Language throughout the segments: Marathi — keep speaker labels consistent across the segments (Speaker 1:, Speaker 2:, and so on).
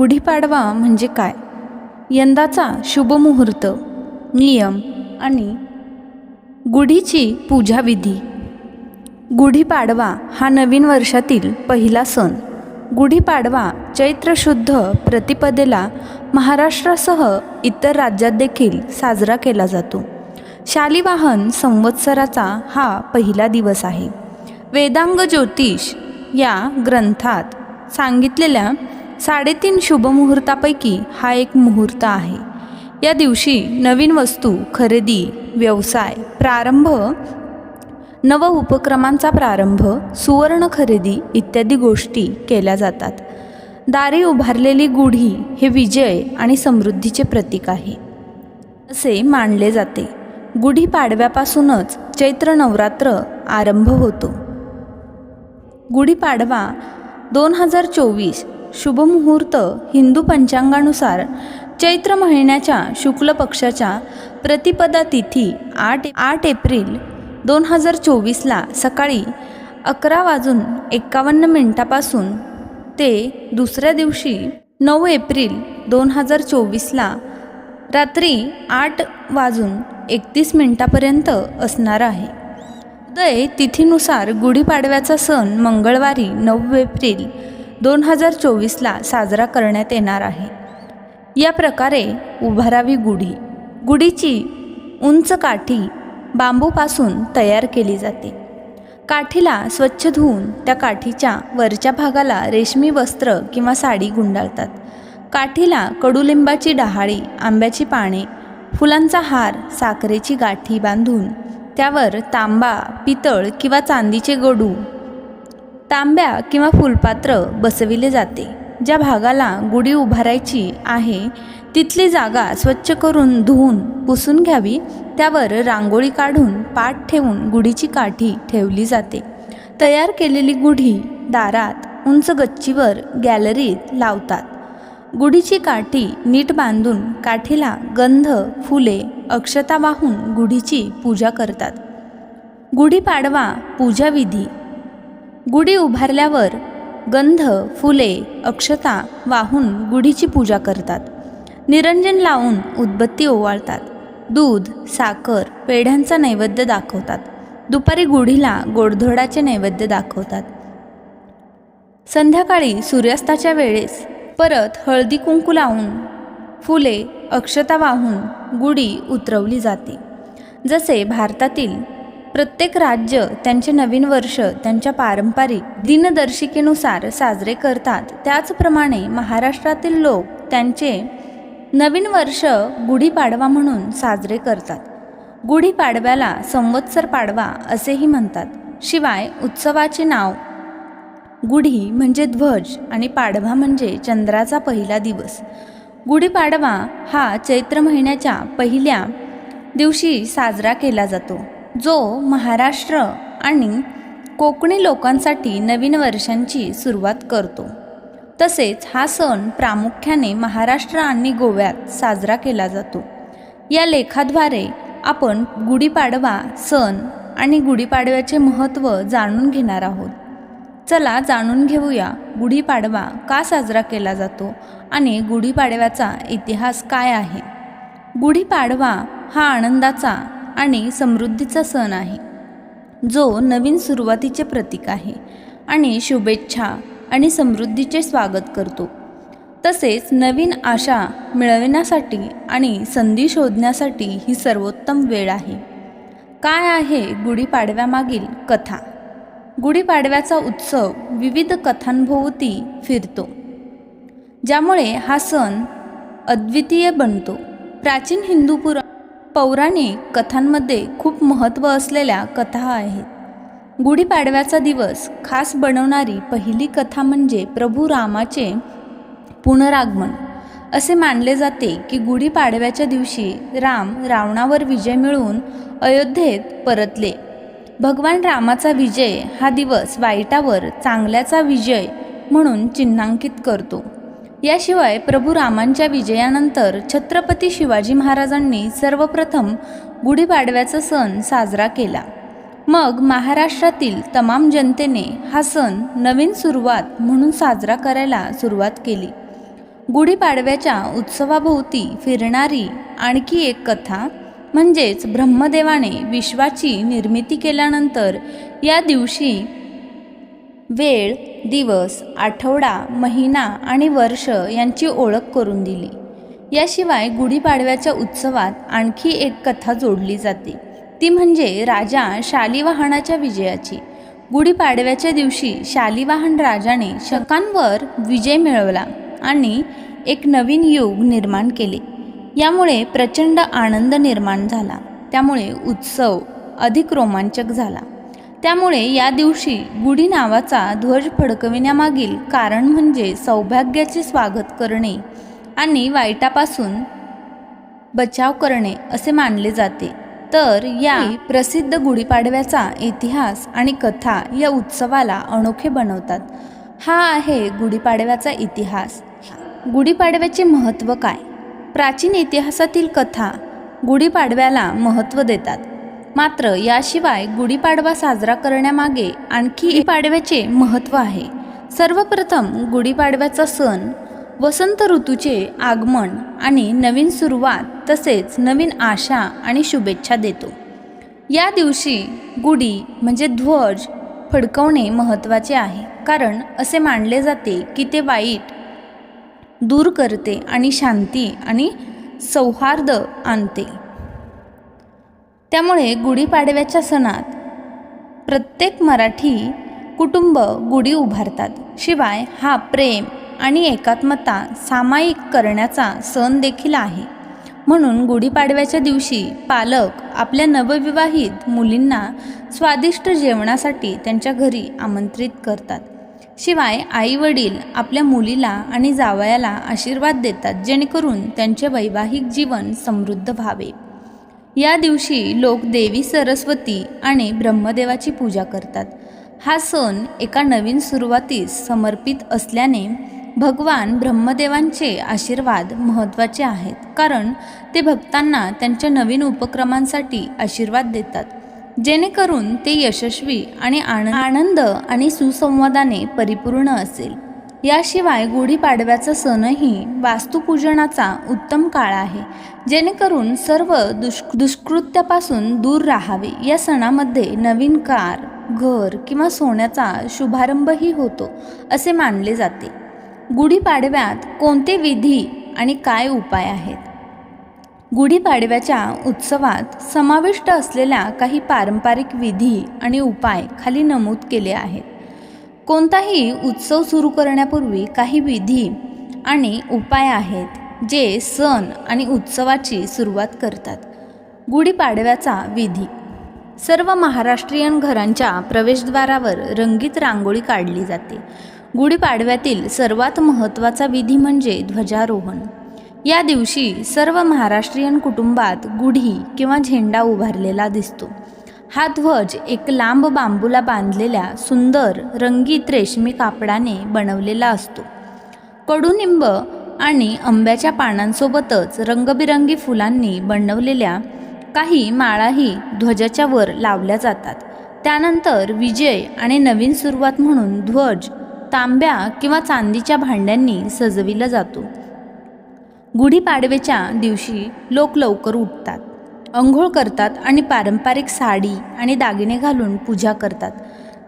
Speaker 1: गुढीपाडवा म्हणजे काय? यंदाचा शुभमुहूर्त नियम आणि गुढीची पूजाविधी. गुढीपाडवा हा नवीन वर्षातील पहिला सण. गुढीपाडवा चैत्र शुद्ध प्रतिपदेला महाराष्ट्रासह इतर राज्यात देखील साजरा केला जातो. शालिवाहन संवत्सराचा हा पहिला दिवस आहे. वेदांग ज्योतिष या ग्रंथात सांगितलेल्या साडेतीन शुभमुहूर्तापैकी हा एक मुहूर्त आहे. या दिवशी नवीन वस्तू खरेदी व्यवसाय प्रारंभ नव उपक्रमांचा प्रारंभ सुवर्ण खरेदी इत्यादी गोष्टी केल्या जातात. दारी उभारलेली गुढी हे विजय आणि समृद्धीचे प्रतीक आहे. असे मानले जाते. गुढीपाडव्यापासूनच चैत्र नवरात्र आरंभ होतो. गुढीपाडवा दोन हजार चोवीस शुभमुहूर्त हिंदू पंचांगानुसार चैत्र महिन्याच्या शुक्ल पक्षाच्या प्रतिपदा तिथी आठ आठ एप्रिल दोन हजार चोवीसला सकाळी अकरा वाजून एक्कावन्न मिनिटापासून ते दुसऱ्या दिवशी नऊ एप्रिल दोन हजार चोवीसला रात्री आठ वाजून एकतीस मिनिटापर्यंत असणार आहे. उदय तिथीनुसार गुढीपाडव्याचा सण मंगळवारी नऊ एप्रिल दोन हजार चोवीसला साजरा करण्यात येणार आहे. या प्रकारे उभारावी गुढी. गुढीची उंच काठी बांबूपासून तयार केली जाते. काठीला स्वच्छ धुवून त्या काठीच्या वरच्या भागाला रेशमी वस्त्र किंवा साडी गुंडाळतात. काठीला कडुलिंबाची डहाळी आंब्याची पाने फुलांचा हार साखरेची गाठी बांधून त्यावर तांबा पितळ किंवा चांदीचे गडू तांब्या किंवा फुलपात्र बसविले जाते. ज्या भागाला गुढी उभारायची आहे तिथली जागा स्वच्छ करून धुवून पुसून घ्यावी. त्यावर रांगोळी काढून पाठ ठेवून गुढीची काठी ठेवली जाते. तयार केलेली गुढी दारात उंच गच्चीवर गॅलरीत लावतात. गुढीची काठी नीट बांधून काठीला गंध फुले अक्षता वाहून गुढीची पूजा करतात. गुढीपाडवा पूजाविधी गुढी उभारल्यावर गंध फुले अक्षता वाहून गुढीची पूजा करतात. निरंजन लावून उदबत्ती ओवाळतात. दूध साखर पेढ्यांचा नैवेद्य दाखवतात. दुपारी गुढीला गोडधोडाचे नैवेद्य दाखवतात. संध्याकाळी सूर्यास्ताच्या वेळेस परत हळदी कुंकू लावून फुले अक्षता वाहून गुढी उतरवली जाते. जसे भारतातील प्रत्येक राज्य त्यांचे नवीन वर्ष त्यांच्या पारंपरिक दिनदर्शिकेनुसार साजरे करतात. त्याचप्रमाणे महाराष्ट्रातील लोक त्यांचे नवीन वर्ष गुढीपाडवा म्हणून साजरे करतात. गुढीपाडव्याला संवत्सर पाडवा असेही म्हणतात. शिवाय उत्सवाचे नाव गुढी म्हणजे ध्वज आणि पाडवा म्हणजे चंद्राचा पहिला दिवस. गुढीपाडवा हा चैत्र महिन्याच्या पहिल्या दिवशी साजरा केला जातो. जो महाराष्ट्र आणि कोकणी लोकांसाठी नवीन वर्षांची सुरुवात करतो. तसेच हा सण प्रामुख्याने महाराष्ट्र आणि गोव्यात साजरा केला जातो. या लेखाद्वारे आपण गुढीपाडवा सण आणि गुढीपाडव्याचे महत्त्व जाणून घेणार आहोत. चला जाणून घेऊया गुढीपाडवा का साजरा केला जातो आणि गुढीपाडव्याचा इतिहास काय आहे. गुढीपाडवा हा आनंदाचा आणि समृद्धीचा सण आहे. जो नवीन सुरुवातीचे प्रतीक आहे आणि शुभेच्छा आणि समृद्धीचे स्वागत करतो. तसेच नवीन आशा मिळविण्यासाठी आणि संधी शोधण्यासाठी ही सर्वोत्तम वेळ आहे. काय आहे गुढीपाडव्यामागील कथा? गुढीपाडव्याचा उत्सव विविध कथांभोवती फिरतो. ज्यामुळे हा सण अद्वितीय बनतो. प्राचीन हिंदू पुरा पौराणिक कथांमध्ये खूप महत्त्व असलेल्या कथा आहेत. गुढीपाडव्याचा दिवस खास बनवणारी पहिली कथा म्हणजे प्रभू रामाचे पुनरागमन. असे मानले जाते की गुढीपाडव्याच्या दिवशी राम रावणावर विजय मिळवून अयोध्येत परतले. भगवान रामाचा विजय हा दिवस वाईटावर चांगल्याचा विजय म्हणून चिन्हांकित करतो. याशिवाय प्रभू रामांच्या विजयानंतर छत्रपती शिवाजी महाराजांनी सर्वप्रथम गुढीपाडव्याचा सण साजरा केला. मग महाराष्ट्रातील तमाम जनतेने हा सण नवीन सुरुवात म्हणून साजरा करायला सुरुवात केली. गुढीपाडव्याच्या उत्सवाभोवती फिरणारी आणखी एक कथा म्हणजेच ब्रह्मदेवाने विश्वाची निर्मिती केल्यानंतर या दिवशी वेळ दिवस आठवडा महिना आणि वर्ष यांची ओळख करून दिली. याशिवाय गुढीपाडव्याच्या उत्सवात आणखी एक कथा जोडली जाते. ती म्हणजे राजा शालिवाहनाच्या विजयाची. गुढीपाडव्याच्या दिवशी शालिवाहन राजाने शकांवर विजय मिळवला आणि एक नवीन युग निर्माण केले. यामुळे प्रचंड आनंद निर्माण झाला. त्यामुळे उत्सव अधिक रोमांचक झाला. त्यामुळे या दिवशी गुढी नावाचा ध्वज फडकविण्यामागील कारण म्हणजे सौभाग्याचे स्वागत करणे आणि वाईटापासून बचाव करणे असे मानले जाते. तर या प्रसिद्ध गुढीपाडव्याचा इतिहास आणि कथा या उत्सवाला अनोखे बनवतात. हा आहे गुढीपाडव्याचा इतिहास. गुढीपाडव्याचे महत्त्व काय? प्राचीन इतिहासातील कथा गुढीपाडव्याला महत्त्व देतात. मात्र याशिवाय गुढीपाडवा साजरा करण्यामागे आणखी पाडव्याचे महत्त्व आहे. सर्वप्रथम गुढीपाडव्याचा सण वसंत ऋतूचे आगमन आणि नवीन सुरुवात तसेच नवीन आशा आणि शुभेच्छा देतो. या दिवशी गुढी म्हणजे ध्वज फडकवणे महत्त्वाचे आहे. कारण असे मानले जाते की ते वाईट दूर करते आणि शांती आणि सौहार्द आणते. त्यामुळे गुढीपाडव्याच्या सणात प्रत्येक मराठी कुटुंब गुढी उभारतात. शिवाय हा प्रेम आणि एकात्मता सामायिक करण्याचा सण देखील आहे. म्हणून गुढीपाडव्याच्या दिवशी पालक आपल्या नवविवाहित मुलींना स्वादिष्ट जेवणासाठी त्यांच्या घरी आमंत्रित करतात. शिवाय आई वडील आपल्या मुलीला आणि जावयाला आशीर्वाद देतात जेणेकरून त्यांचे वैवाहिक जीवन समृद्ध व्हावे. या दिवशी लोक देवी सरस्वती आणि ब्रह्मदेवाची पूजा करतात. हा सण एका नवीन सुरुवातीस समर्पित असल्याने भगवान ब्रह्मदेवांचे आशीर्वाद महत्त्वाचे आहेत. कारण ते भक्तांना त्यांच्या नवीन उपक्रमांसाठी आशीर्वाद देतात. जेणेकरून ते यशस्वी आणि आन आनंद आणि सुसंवादाने परिपूर्ण असेल. याशिवाय गुढीपाडव्याचा सणही वास्तुपूजनाचा उत्तम काळ आहे. जेणेकरून सर्व दुष् दुष्कृत्यापासून दूर राहावे. या सणामध्ये नवीन कार घर किंवा सोन्याचा शुभारंभही होतो असे मानले जाते. गुढीपाडव्यात कोणते विधी आणि काय उपाय आहेत? गुढीपाडव्याच्या उत्सवात समाविष्ट असलेल्या काही पारंपरिक विधी आणि उपाय खाली नमूद केले आहेत. कोणताही उत्सव सुरू करण्यापूर्वी काही विधी आणि उपाय आहेत जे सण आणि उत्सवाची सुरुवात करतात. गुढीपाडव्याचा विधी. सर्व महाराष्ट्रीयन घरांच्या प्रवेशद्वारावर रंगीत रांगोळी काढली जाते. गुढीपाडव्यातील सर्वात महत्त्वाचा विधी म्हणजे ध्वजारोहण. या दिवशी सर्व महाराष्ट्रीयन कुटुंबात गुढी किंवा झेंडा उभारलेला दिसतो. हा ध्वज एक लांब बांबूला बांधलेल्या सुंदर रंगीत रेशमी कापडाने बनवलेला असतो. कडुनिंब आणि आंब्याच्या पानांसोबतच रंगबिरंगी फुलांनी बनवलेल्या काही माळाही ध्वजाच्या वर लावल्या जातात. त्यानंतर विजय आणि नवीन सुरुवात म्हणून ध्वज तांब्या किंवा चांदीच्या भांड्यांनी सजविला जातो. गुढीपाडव्याच्या दिवशी लोक लवकर उठतात. अंघोळ करतात आणि पारंपरिक साडी आणि दागिने घालून पूजा करतात.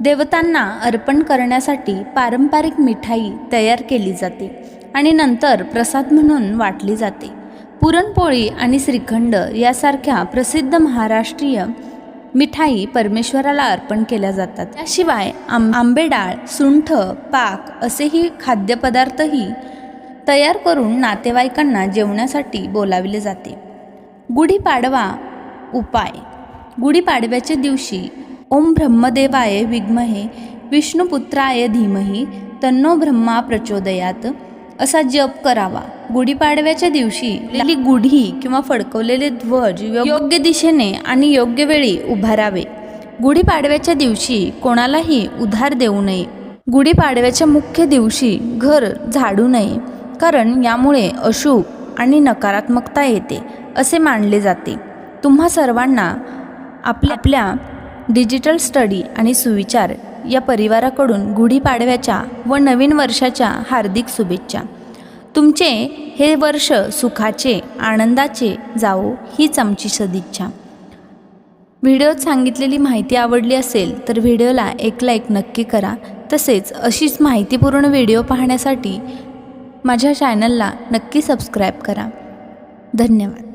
Speaker 1: देवतांना अर्पण करण्यासाठी पारंपरिक मिठाई तयार केली जाते आणि नंतर प्रसाद म्हणून वाटली जाते. पुरणपोळी आणि श्रीखंड यासारख्या प्रसिद्ध महाराष्ट्रीय मिठाई परमेश्वराला अर्पण केल्या जातात. त्याशिवाय आं आंबेडाळ सुंठ पाक असेही खाद्यपदार्थही तयार करून नातेवाईकांना जेवणासाठी बोलाविले जाते. गुढीपाडवा उपाय. गुढीपाडव्याच्या दिवशी ओम ब्रह्मदेवाय विद्महे विष्णुपुत्राय धीमही तन्नो ब्रह्मा प्रचोदयात. असा जप करावा. गुढीपाडव्याच्या दिवशी गुढी किंवा फडकवलेले ध्वज योग्य दिशेने आणि योग्य वेळी उभारावे. गुढीपाडव्याच्या दिवशी कोणालाही उधार देऊ नये. गुढीपाडव्याच्या मुख्य दिवशी घर झाडू नये कारण यामुळे अशुभ आणि नकारात्मकता येते. असे मानले जाते. तुम्हा सर्वांना आपल्या आपल्या डिजिटल स्टडी आणि सुविचार या परिवाराकडून गुढीपाडव्याच्या व नवीन वर्षाच्या हार्दिक शुभेच्छा. तुमचे हे वर्ष सुखाचे आनंदाचे जावो हीच आमची सदिच्छा. व्हिडिओत सांगितलेली माहिती आवडली असेल तर व्हिडिओला एक लाईक नक्की करा. तसेच अशीच माहितीपूर्ण व्हिडिओ पाहण्यासाठी माझ्या चॅनलला नक्की सबस्क्राईब करा. धन्यवाद.